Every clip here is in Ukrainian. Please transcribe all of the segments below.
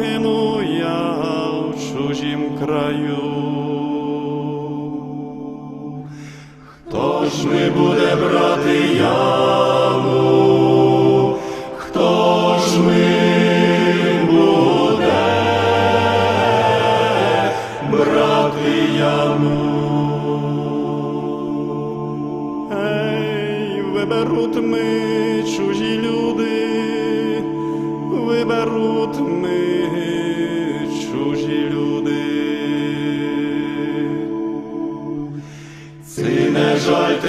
Богину я в чужім краю, хто ж ми буде брати я?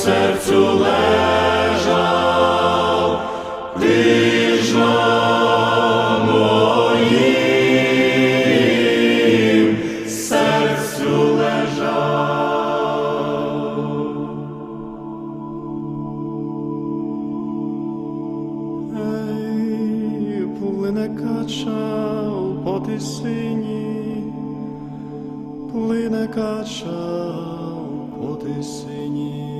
серцю лежав, лежав моїм серцю лежав. Ей, плине качав по тисині, плине качав по тисині.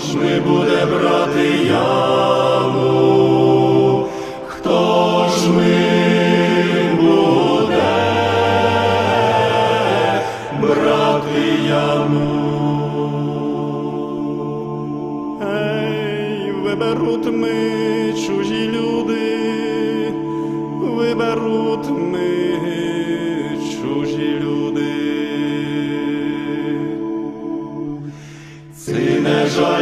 ж ми буде брати яву.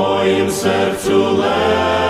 moim sercu leży.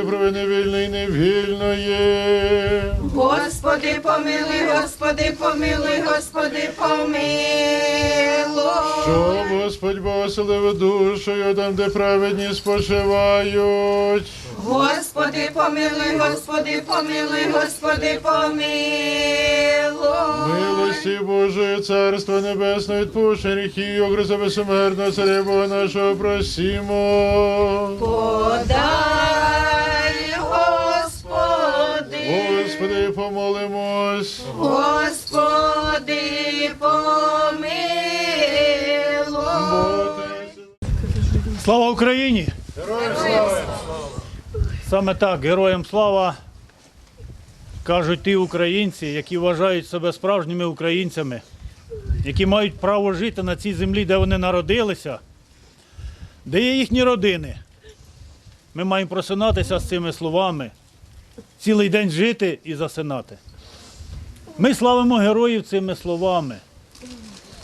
всякої провини вільної невільної. Господи, помилуй, Господи, помилуй, Господи, помилуй. Щоб Господь Бог оселив душою там, де праведні спочивають. Господи, помилуй, Господи, помилуй, Господи, помилуй. Милості Божої, Царства Небесного, відпущення гріхів, окреса безсмертного царя Бога нашого просімо. Подай, Слава Україні! Героям слава! Саме так, героям слава кажуть ті українці, які вважають себе справжніми українцями, які мають право жити на цій землі, де вони народилися, де є їхні родини. Ми маємо просинатися з цими словами, цілий день жити і засинати. Ми славимо героїв цими словами,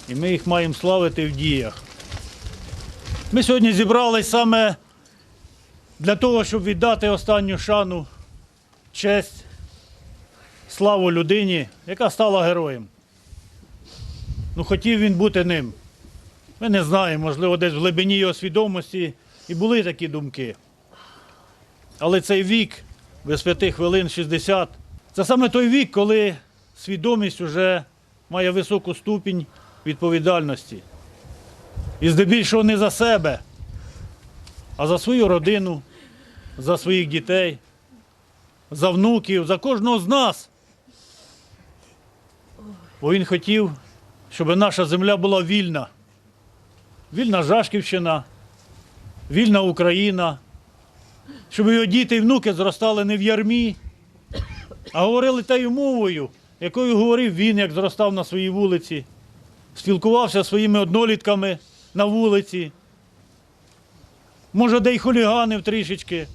і ми їх маємо славити в діях. Ми сьогодні зібрались саме для того, щоб віддати останню шану, честь, славу людині, яка стала героєм. Ну, хотів він бути ним. Ми не знаємо, можливо, десь в глибині його свідомості і були такі думки. Але цей вік, без п'яти хвилин 60, це саме той вік, коли свідомість вже має високу ступінь відповідальності. І здебільшого не за себе, а за свою родину, за своїх дітей, за внуків, за кожного з нас. Бо він хотів, щоб наша земля була вільна. Вільна Жашківщина, вільна Україна, щоб його діти і внуки зростали не в ярмі, а говорили тією мовою, якою говорив він, як зростав на своїй вулиці спілкувався зі своїми однолітками на вулиці. Може, де й хуліганив трішечки.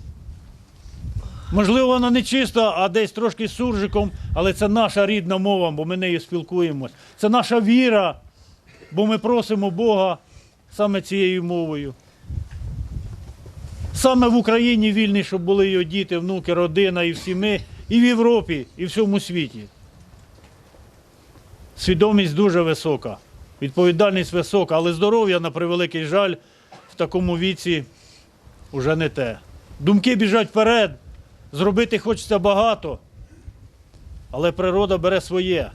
Можливо, вона не чиста, а десь трошки з суржиком, але це наша рідна мова, бо ми нею спілкуємось. Це наша віра, бо ми просимо Бога саме цією мовою. Саме в Україні вільні, щоб були його діти, внуки, родина і всі ми, і в Європі, і всьому світі. Свідомість дуже висока, відповідальність висока, але здоров'я, на превеликий жаль, в такому віці вже не те. Думки біжать вперед, зробити хочеться багато, але природа бере своє.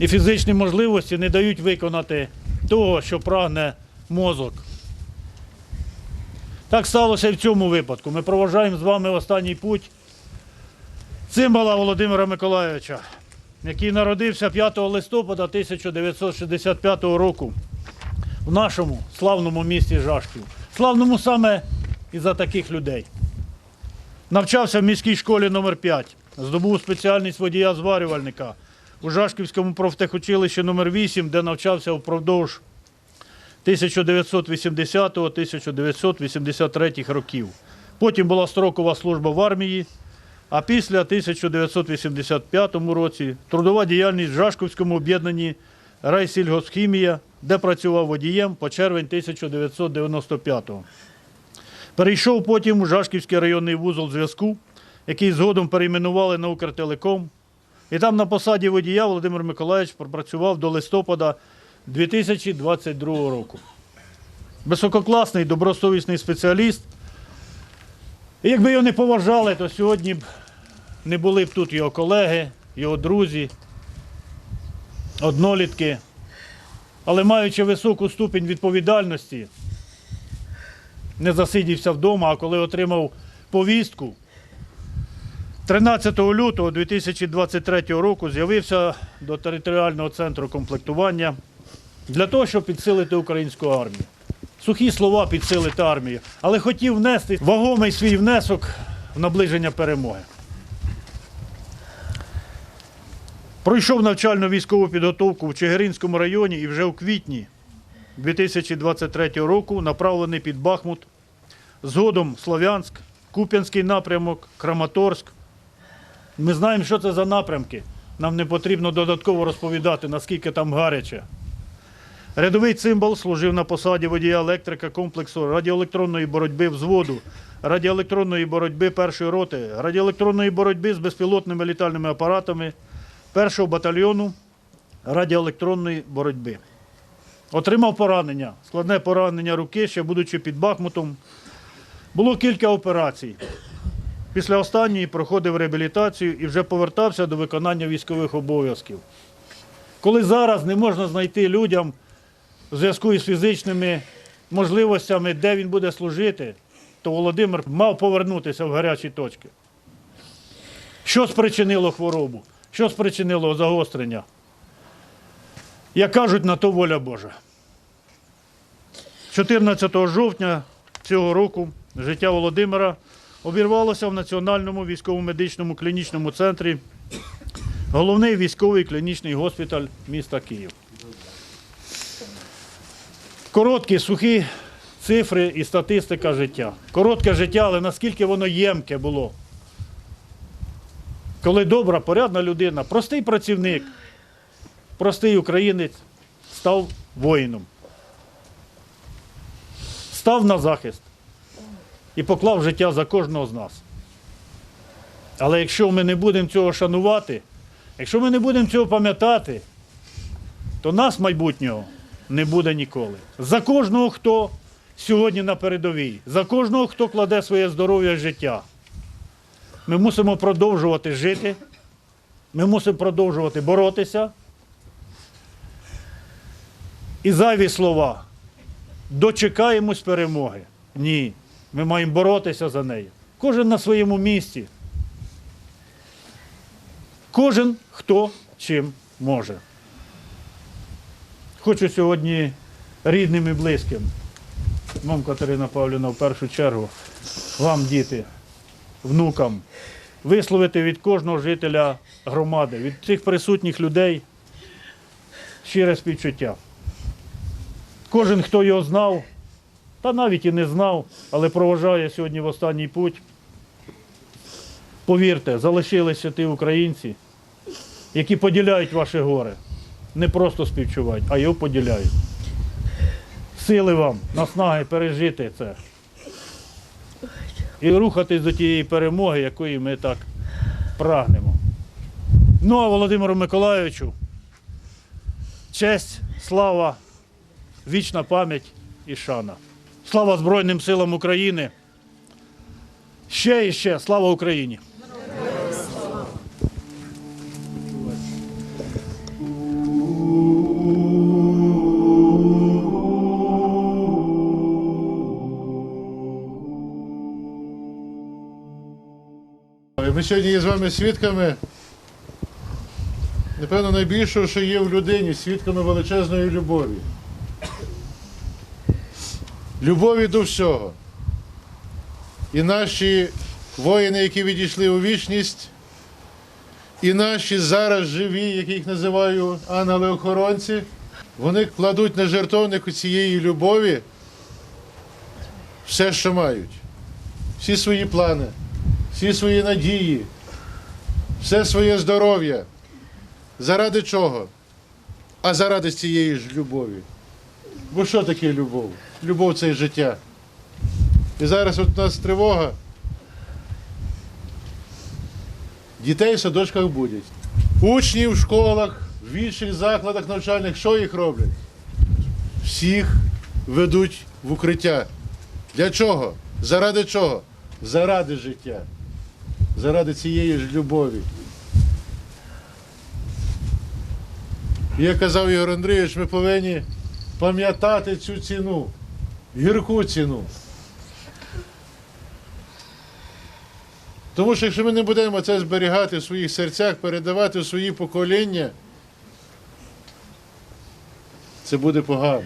І фізичні можливості не дають виконати того, що прагне мозок. Так сталося і в цьому випадку. Ми проважаємо з вами останній путь цимбала Володимира Миколайовича який народився 5 листопада 1965 року в нашому славному місті Жашків. Славному саме із-за таких людей. Навчався в міській школі номер 5 здобув спеціальність водія зварювальника у Жашківському профтехучилищі номер 8 де навчався впродовж 1980-1983 років. Потім була строкова служба в армії, а після 1985 році трудова діяльність в Жашковському об'єднанні Райсільгосхімія, де працював водієм по червень 1995-го. Перейшов потім у Жашківський районний вузол зв'язку, який згодом перейменували на Укртелеком. І там на посаді водія Володимир Миколаївич пропрацював до листопада 2022 року. Висококласний, добросовісний спеціаліст. Якби його не поважали, то сьогодні б не були б тут його колеги, його друзі, однолітки. Але маючи високу ступінь відповідальності, не засидівся вдома, а коли отримав повістку, 13 лютого 2023 року з'явився до територіального центру комплектування для того, щоб підсилити українську армію. Сухі слова підсилити армію, але хотів внести вагомий свій внесок в наближення перемоги. Пройшов навчальну військову підготовку в Чигиринському районі і вже у квітні 2023 року направлений під Бахмут. Згодом Слов'янськ, Куп'янський напрямок, Краматорськ. Ми знаємо, що це за напрямки. Нам не потрібно додатково розповідати, наскільки там гаряче. Рядовий цимбал служив на посаді водія електрика комплексу радіоелектронної боротьби взводу, радіоелектронної боротьби першої роти, радіоелектронної боротьби з безпілотними літальними апаратами першого батальйону радіоелектронної боротьби. Отримав поранення, складне поранення руки, ще будучи під Бахмутом. Було кілька операцій. Після останньої проходив реабілітацію і вже повертався до виконання військових обов'язків. Коли зараз не можна знайти людям в зв'язку із фізичними можливостями, де він буде служити, то Володимир мав повернутися в гарячі точки. Що спричинило хворобу? Що спричинило загострення? Як кажуть, на то воля Божа. 14 жовтня цього року життя Володимира обірвалося в Національному військово-медичному клінічному центрі, головний військовий клінічний госпіталь міста Київ. Короткі, сухі цифри і статистика життя. Коротке життя, але наскільки воно ємке було. Коли добра, порядна людина, простий працівник, простий українець став воїном. Став на захист і поклав життя за кожного з нас. Але якщо ми не будемо цього шанувати, якщо ми не будемо цього пам'ятати, то нас майбутнього не буде ніколи. За кожного, хто сьогодні на передовій, за кожного, хто кладе своє здоров'я життя, ми мусимо продовжувати жити, ми мусимо продовжувати боротися. І зайві слова. Дочекаємось перемоги. Ні. Ми маємо боротися за нею. Кожен на своєму місці. Кожен хто чим може. Хочу сьогодні рідним і близьким, вам, Катерина Павлівна, в першу чергу, вам, діти, внукам, висловити від кожного жителя громади, від цих присутніх людей щире співчуття. Кожен, хто його знав, та навіть і не знав, але проважає сьогодні в останній путь. Повірте, залишилися ті українці, які поділяють ваше горе. Не просто співчувають, а його поділяють. Сили вам, наснаги пережити це. І рухатись до тієї перемоги, якої ми так прагнемо. Ну а Володимиру Миколайовичу, честь, слава, вічна пам'ять і шана. Слава Збройним силам України. Ще і ще слава Україні! Ми сьогодні є з вами свідками, напевно, найбільшого, що є в людині, свідками величезної любові. Любові до всього. І наші воїни, які відійшли у вічність, і наші зараз живі, яких називаю ангели-охоронці, Вони кладуть на жертовник цієї любові все, що мають. Всі свої плани, всі свої надії, все своє здоров'я. Заради чого? А заради цієї ж любові. Бо що таке любов? Любов це життя. І зараз от у нас тривога. Дітей в садочках будять. Учні в школах, в інших закладах навчальних, що їх роблять? Всіх ведуть в укриття. Для чого? Заради чого? Заради життя. Заради цієї ж любові. Як казав Ігор Андрійович, ми повинні пам'ятати цю ціну, гірку ціну. Тому що якщо ми не будемо це зберігати в своїх серцях, передавати в свої покоління, це буде погано.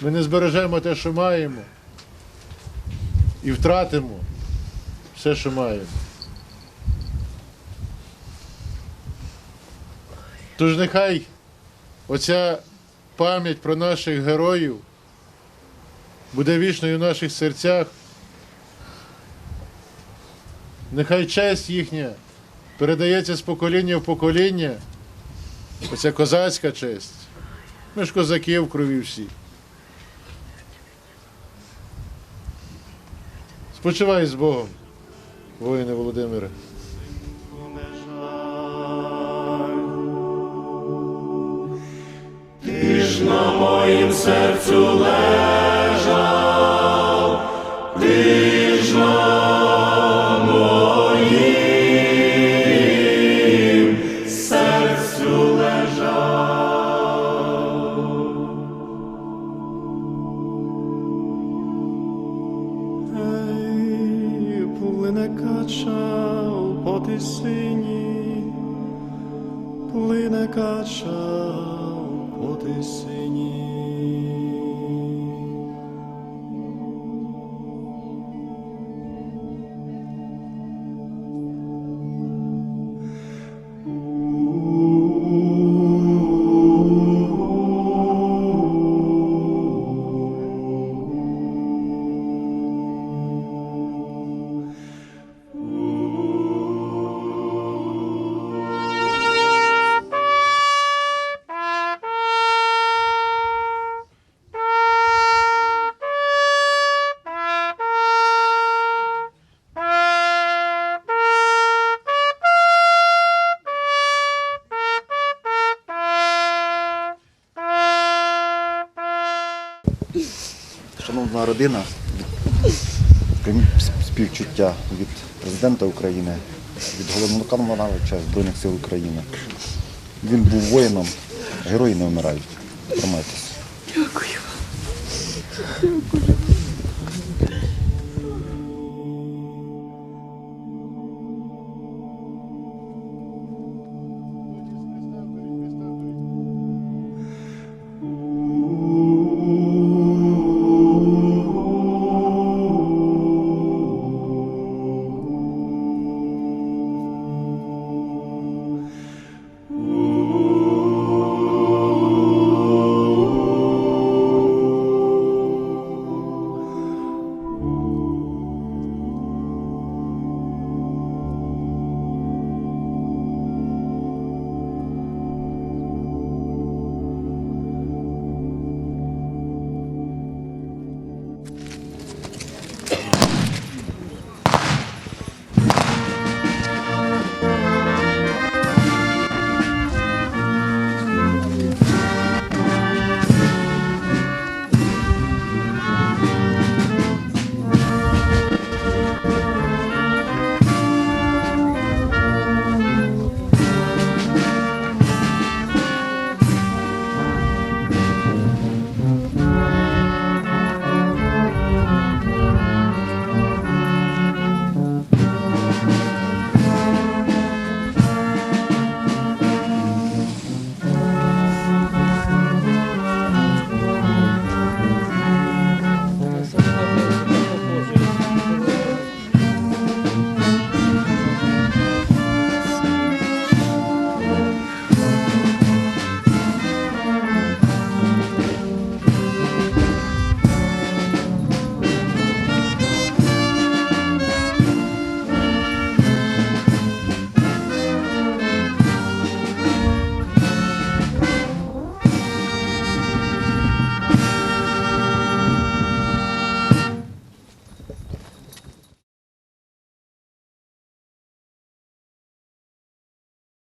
Ми не збережемо те, що маємо, і втратимо все, що маємо. Тож нехай оця пам'ять про наших героїв буде вічною в наших серцях. Нехай честь їхня передається з покоління в покоління. Оця козацька честь. Ми ж козаки в крові всі. Спочивай з Богом, воїне Володимире. На моїм серцю лежав, ти ж на моїм серцю лежав. Ей, плине кача по тисині, плине кача по тисині. Шановна родина, співчуття від президента України, від головнокомандувача Збройних сил України. Він був воїном, герої не вмирають. Тримайтеся.